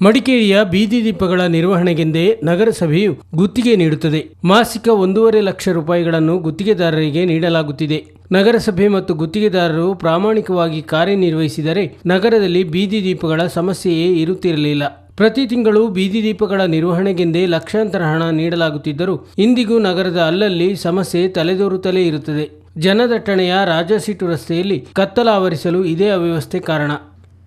ಮಡಿಕೇರಿಯ ಬೀದಿ ದೀಪಗಳ ನಿರ್ವಹಣೆಗೆಂದೇ ನಗರಸಭೆಯು ಗುತ್ತಿಗೆ ನೀಡುತ್ತದೆ. ಮಾಸಿಕ ಒಂದೂವರೆ ಲಕ್ಷ ರೂಪಾಯಿಗಳನ್ನು ಗುತ್ತಿಗೆದಾರರಿಗೆ ನೀಡಲಾಗುತ್ತಿದೆ. ನಗರಸಭೆ ಮತ್ತು ಗುತ್ತಿಗೆದಾರರು ಪ್ರಾಮಾಣಿಕವಾಗಿ ಕಾರ್ಯನಿರ್ವಹಿಸಿದರೆ ನಗರದಲ್ಲಿ ಬೀದಿ ದೀಪಗಳ ಸಮಸ್ಯೆಯೇ ಇರುತ್ತಿರಲಿಲ್ಲ. ಪ್ರತಿ ತಿಂಗಳು ಬೀದಿ ದೀಪಗಳ ನಿರ್ವಹಣೆಗೆಂದೇ ಲಕ್ಷಾಂತರ ಹಣ ನೀಡಲಾಗುತ್ತಿದ್ದರೂ ಇಂದಿಗೂ ನಗರದ ಅಲ್ಲಲ್ಲಿ ಸಮಸ್ಯೆ ತಲೆದೋರುತ್ತಲೇ ಇರುತ್ತದೆ. ಜನದಟ್ಟಣೆಯ ರಾಜಾಸೀಟು ರಸ್ತೆಯಲ್ಲಿ ಕತ್ತಲ ಆವರಿಸಲು ಇದೇ ಅವ್ಯವಸ್ಥೆ ಕಾರಣ.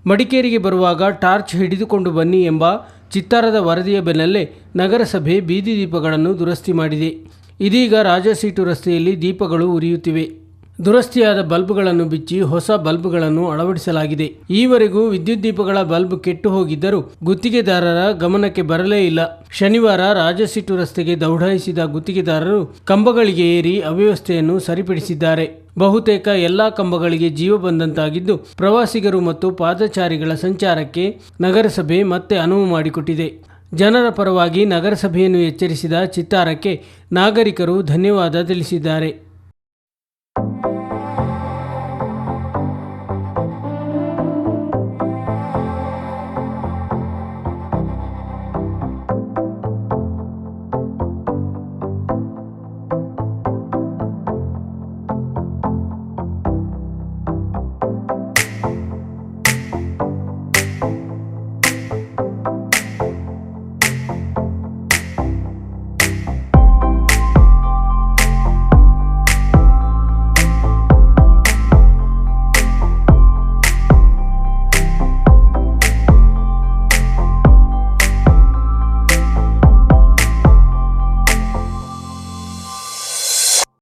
ಮಡಿಕೇರಿಗೆ ಬರುವಾಗ ಟಾರ್ಚ್ ಹಿಡಿದುಕೊಂಡು ಬನ್ನಿ ಎಂಬ ಚಿತ್ತಾರದ ವರದಿಯ ಬೆನ್ನಲ್ಲೇ ನಗರಸಭೆ ಬೀದಿ ದೀಪಗಳನ್ನು ದುರಸ್ತಿ ಮಾಡಿದೆ. ಇದೀಗ ರಾಜಸೀಟು ರಸ್ತೆಯಲ್ಲಿ ದೀಪಗಳು ಉರಿಯುತ್ತಿವೆ. ದುರಸ್ತಿಯಾದ ಬಲ್ಬ್ಗಳನ್ನು ಬಿಚ್ಚಿ ಹೊಸ ಬಲ್ಬ್ಗಳನ್ನು ಅಳವಡಿಸಲಾಗಿದೆ. ಈವರೆಗೂ ವಿದ್ಯುತ್ ದೀಪಗಳ ಬಲ್ಬ್ ಕೆಟ್ಟು ಹೋಗಿದ್ದರೂ ಗುತ್ತಿಗೆದಾರರ ಗಮನಕ್ಕೆ ಬರಲೇ ಇಲ್ಲ. ಶನಿವಾರ ರಾಜಸೀಟು ರಸ್ತೆಗೆ ದೌಡಾಯಿಸಿದ ಗುತ್ತಿಗೆದಾರರು ಕಂಬಗಳಿಗೆ ಏರಿ ಅವ್ಯವಸ್ಥೆಯನ್ನು ಸರಿಪಡಿಸಿದ್ದಾರೆ. ಬಹುತೇಕ ಎಲ್ಲಾ ಕಂಬಗಳಿಗೆ ಜೀವ ಬಂದಂತಾಗಿದ್ದು, ಪ್ರವಾಸಿಗರು ಮತ್ತು ಪಾದಚಾರಿಗಳ ಸಂಚಾರಕ್ಕೆ ನಗರಸಭೆ ಮತ್ತೆ ಅನುವು ಮಾಡಿಕೊಟ್ಟಿದೆ. ಜನರ ಪರವಾಗಿ ನಗರಸಭೆಯನ್ನು ಎಚ್ಚರಿಸಿದ ಚಿತ್ತಾರಕ್ಕೆ ನಾಗರಿಕರು ಧನ್ಯವಾದ ತಿಳಿಸಿದ್ದಾರೆ.